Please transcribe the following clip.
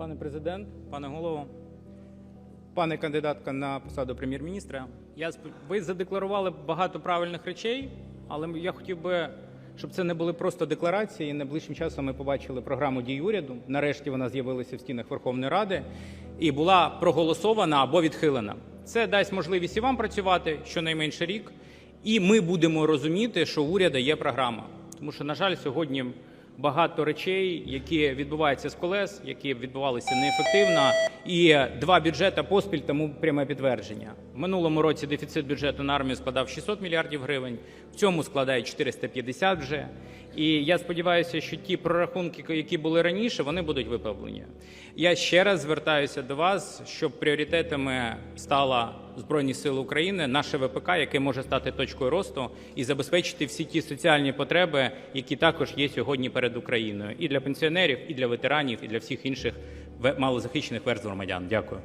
Пане президент, пане голово, пане кандидатка на посаду прем'єр-міністра, я ви задекларували багато правильних речей, але я хотів би, щоб це не були просто декларації. Найближчим часом ми побачили програму дій уряду. Нарешті вона з'явилася в стінах Верховної Ради і була проголосована або відхилена. Це дасть можливість і вам працювати щонайменше рік, і ми будемо розуміти, що у уряду є програма. Тому що, на жаль, сьогодні багато речей, які відбуваються з колес, які відбувалися неефективно, і два бюджети поспіль тому пряме підтвердження. В минулому році дефіцит бюджету на армію складав 600 мільярдів гривень, цьому складає 450 вже. І я сподіваюся, що ті прорахунки, які були раніше, вони будуть виправлені. Я ще раз звертаюся до вас, щоб пріоритетами стала Збройні Сили України, наше ВПК, яке може стати точкою росту і забезпечити всі ті соціальні потреби, які також є сьогодні перед Україною, і для пенсіонерів, і для ветеранів, і для всіх інших малозахищених верств громадян. Дякую.